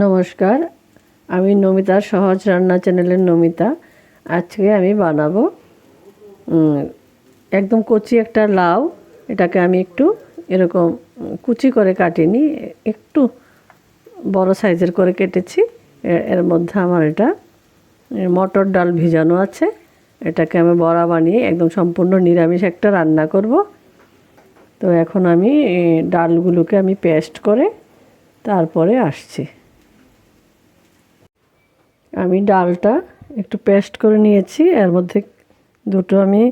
নমস্কার, আমি নমিতার সহজ রান্না চ্যানেলের নমিতা। আজকে আমি বানাবো একদম কচি একটা লাউ। এটাকে আমি একটু এরকম কুচি করে কাটিনি, একটু বড় সাইজের করে কেটেছি। এর মধ্যে আমার এটা মটর ডাল ভিজানো আছে। এটাকে আমি বড়া বানিয়ে একদম সম্পূর্ণ নিরামিষ একটা রান্না করব। তো এখন আমি ডালগুলোকে আমি পেস্ট করে তারপরে আসছি। আমি ডালটা একটু পেস্ট করে নিয়েছি, এর মধ্যে দুটো আমি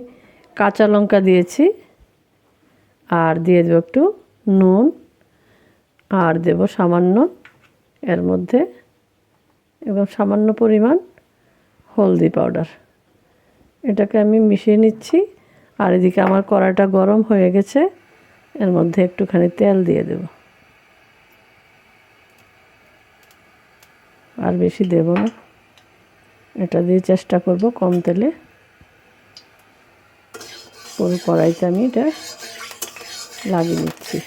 কাঁচা লঙ্কা দিয়েছি, আর দিয়ে দেবো একটু নুন, আর দেব সামান্য, এর মধ্যে এবং সামান্য পরিমাণ হলদি পাউডার। এটাকে আমি মিশিয়ে নিচ্ছি, আর এদিকে আমার কড়াইটা গরম হয়ে গেছে, এর মধ্যে একটুখানি তেল দিয়ে দেব। আর বেশি দেব না। এটা দিয়ে চেষ্টা করব কম তেলে। পুরো কড়াইতে আমি এটা লাগিয়ে নিচ্ছি।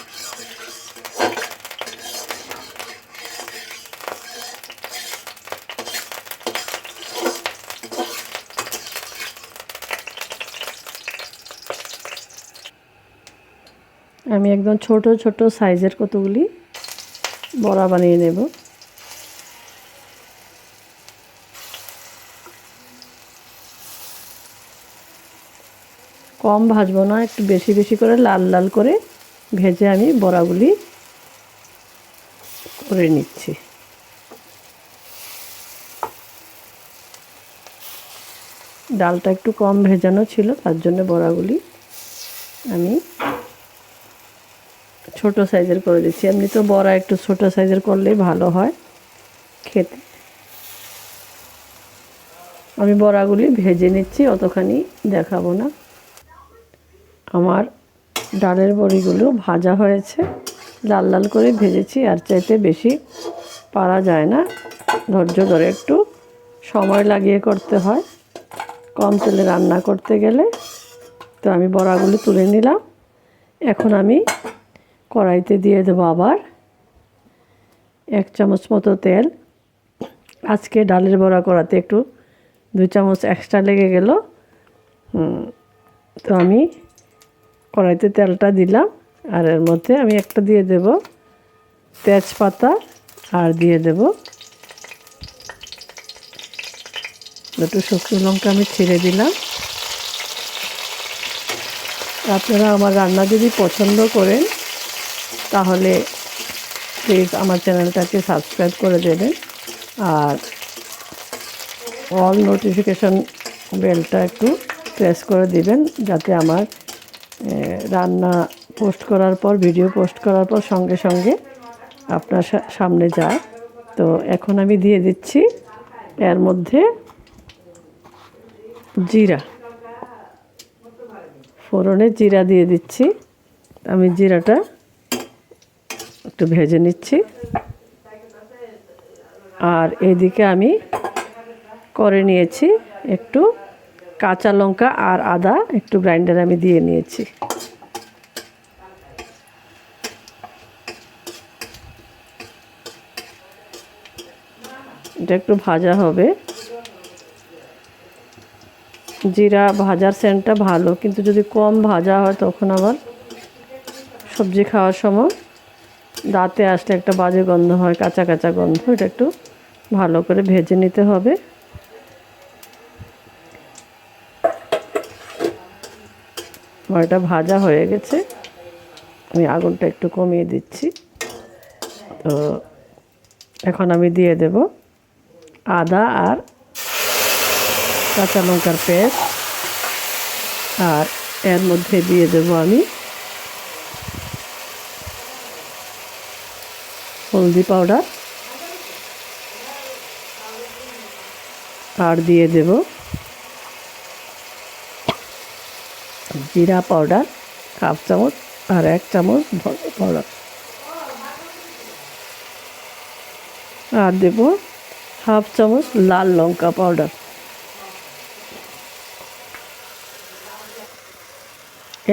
আমি একদম ছোট ছোট সাইজের কতগুলি বড়া বানিয়ে নেব। কম ভাজবো না, একটু বেশি বেশি করে লাল লাল করে ভেজে আমি বড়াগুলি করে নিচ্ছি। ডালটা একটু কম ভেজানো ছিল, তার জন্য বড়াগুলি আমি ছোট সাইজের করে দিচ্ছি। এমনি তো বড়া একটু ছোট সাইজের করলেই ভালো হয় খেতে। আমি বড়াগুলি ভেজে নিচ্ছি, অতখানি দেখাবো না। আমার ডালের বড়িগুলো ভাজা হয়েছে। লাল লাল করে ভেজেছি, আর চাইতে বেশি পারা যায় না। ধৈর্য ধরে একটু সময় লাগিয়ে করতে হয়। কম তেলে রান্না করতে গেলে তো আমি বড়াগুলো তুলে নিলাম। এখন আমি কড়াইতে দিয়ে দেবো আবার এক চামচ মতো তেল। আজকে ডালের বড়া করাতে একটু দুই চামচ এক্সট্রা লেগে গেল। তো আমি কড়াইতে তেলটা দিলাম, আর এর মধ্যে আমি একটা দিয়ে দেব তেজপাতা, আর দিয়ে দেব দুটো শুকনো লঙ্কা আমি ছিঁড়ে দিলাম। আপনারা আমার রান্না যদি পছন্দ করেন, তাহলে প্লিজ আমার চ্যানেলটাকে সাবস্ক্রাইব করে দেবেন, আর অল নোটিফিকেশন বেলটা একটু প্রেস করে দিবেন, যাতে আমার রান্না পোস্ট করার পর ভিডিও পোস্ট করার পর সঙ্গে সঙ্গে আপনার সামনে যায়। তো এখন আমি দিয়ে দিচ্ছি এর মধ্যে জিরা। ফোড়নে জিরা দিয়ে দিচ্ছি। আমি জিরাটা একটু ভেজে নিচ্ছি। আর এদিকে আমি করে নিয়েছি একটু কাঁচা লঙ্কা আর আদা একটু গ্রাইন্ডার আমি দিয়ে নিয়েছি। এটা একটু ভাজা হবে। জিরা ভাজার সেন্টটা ভালো, কিন্তু যদি কম ভাজা হয় তখন আবার সবজি খাওয়ার সময় দাঁতে আসলে একটা বাজে গন্ধ হয়, কাঁচা কাঁচা গন্ধ, এটা একটু ভালো করে ভেজে নিতে হবে। আমার ভাজা হয়ে গেছে। আমি আগুনটা একটু কমিয়ে দিচ্ছি। তো এখন আমি দিয়ে দেব আদা আর কাঁচা লঙ্কার পেস্ট। আর এর মধ্যে দিয়ে দেব আমি হলদি পাউডার। আর দিয়ে দেব জিরা পাউডার, হাফ চামচ আর এক চামচ ধনে পাউডার আর দেব হাফ চামচ লাল লঙ্কা পাউডার।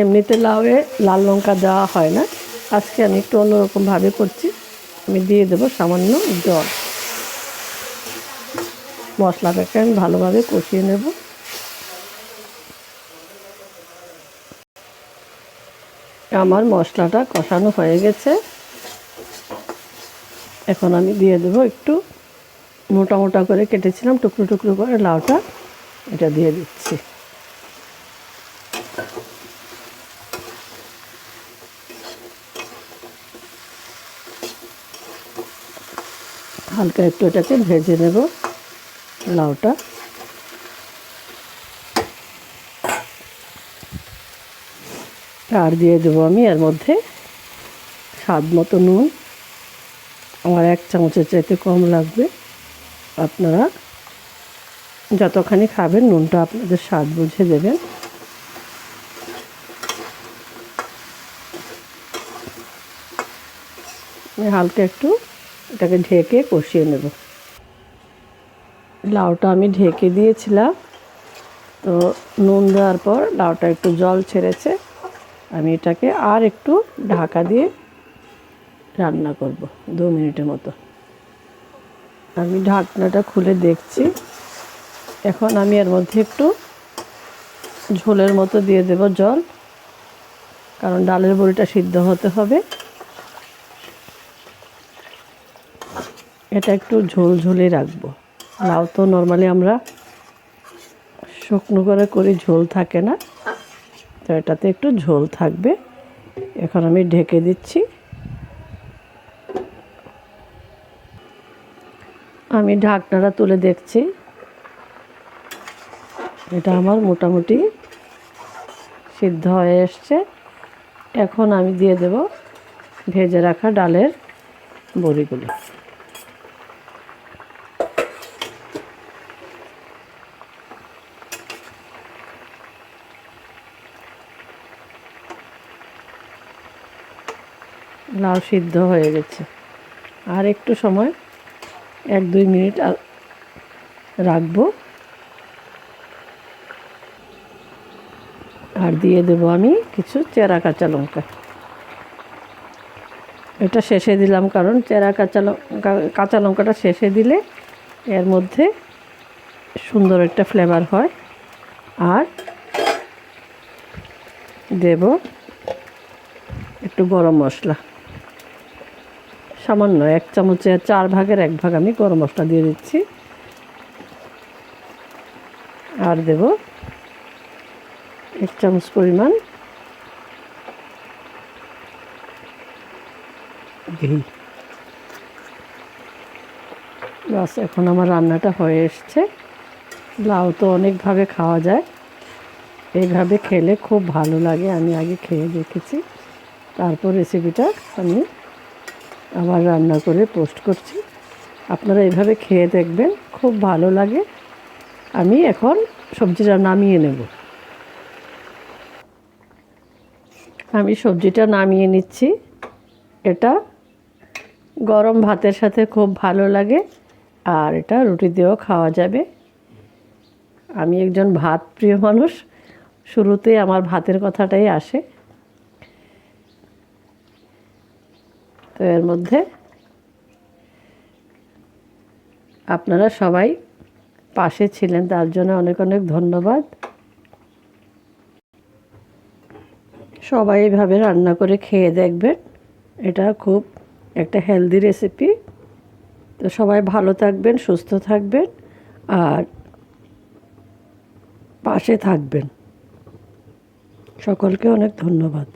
এমনিতে লাউয়ে লাল লঙ্কা দেওয়া হয় না। আজকে আমি একটু অন্যরকমভাবে করছি। আমি দিয়ে দেবো সামান্য জল। মশলাটাকে আমি ভালোভাবে কষিয়ে নেব। আমার মশলাটা কষানো হয়ে গেছে। এখন আমি দিয়ে দেবো একটু মোটা মোটা করে কেটেছিলাম, টুকরো টুকরো করে লাউটা, এটা দিয়ে দিচ্ছি। হালকা একটু এটাকে ভেজে নেব লাউটা। আর দিয়ে দেবো আমি এর মধ্যে স্বাদ মতো নুন। আমার এক চামচের চাইতে কম লাগবে। আপনারা যতখানি খাবেন, নুনটা আপনাদের স্বাদ বুঝে দেবেন। হালকা একটু এটাকে ঢেকে কষিয়ে নেব। লাউটা আমি ঢেকে দিয়েছিলাম। তো নুন দেওয়ার পর লাউটা একটু জল ছেড়েছে। আমি এটাকে আর একটু ঢাকা দিয়ে রান্না করব, দু মিনিটের মতো। আমি ঢাকনাটা খুলে দেখছি। এখন আমি এর মধ্যে একটু ঝোলের মতো দিয়ে দেব জল, কারণ ডালের বড়িটা সিদ্ধ হতে হবে। এটা একটু ঝোল ঝোলে রাখব। লাউ তো নর্মালি আমরা শুকনো করে করি, ঝোল থাকে না। তো এটাতে একটু ঝোল থাকবে। এখন আমি ঢেকে দিচ্ছি। আমি ঢাকনাটা তুলে দেখছি। এটা আমার মোটামুটি সিদ্ধ হয়ে এসছে। এখন আমি দিয়ে দেব ভেজে রাখা ডালের বড়িগুলো। লাউ সিদ্ধ হয়ে গেছে। আর একটু সময়, এক দুই মিনিট রাখব। আর দিয়ে দেবো আমি কিছু চেরা কাঁচা লঙ্কা। এটা শেষে দিলাম, কারণ চেরা কাঁচা লঙ্কা কাঁচা লঙ্কাটা শেষে দিলে এর মধ্যে সুন্দর একটা ফ্লেভার হয়। আর দেব একটু গরম মশলা। সামান্য এক চামচের চার ভাগের এক ভাগ আমি গরম মশলা দিয়ে দিচ্ছি। আর দেব এক চামচ পরিমাণ ঘি। বাস এখন আমার রান্নাটা হয়ে এসছে। লাউ তো অনেকভাবে খাওয়া যায়। এইভাবে খেলে খুব ভালো লাগে, আমি আগে খেয়ে দেখেছি। তারপর রেসিপিটা আমি আবার রান্না করে পোস্ট করছি। আপনারা এভাবে খেয়ে দেখবেন, খুব ভালো লাগে। আমি এখন সবজিটা নামিয়ে নেব। আমি সবজিটা নামিয়ে নিচ্ছি। এটা গরম ভাতের সাথে খুব ভালো লাগে, আর এটা রুটি দিয়েও খাওয়া যাবে। আমি একজন ভাত প্রিয় মানুষ শুরুতে আমার ভাতের কথাটাই আসে। তো এর মধ্যে আপনারা সবাই পাশে ছিলেন, তার জন্য অনেক অনেক ধন্যবাদ। সবাই এভাবে রান্না করে খেয়ে দেখবেন, এটা খুব একটা হেলদি রেসিপি তো সবাই ভালো থাকবেন, সুস্থ থাকবেন, আর পাশে থাকবেন। সকলকে অনেক ধন্যবাদ।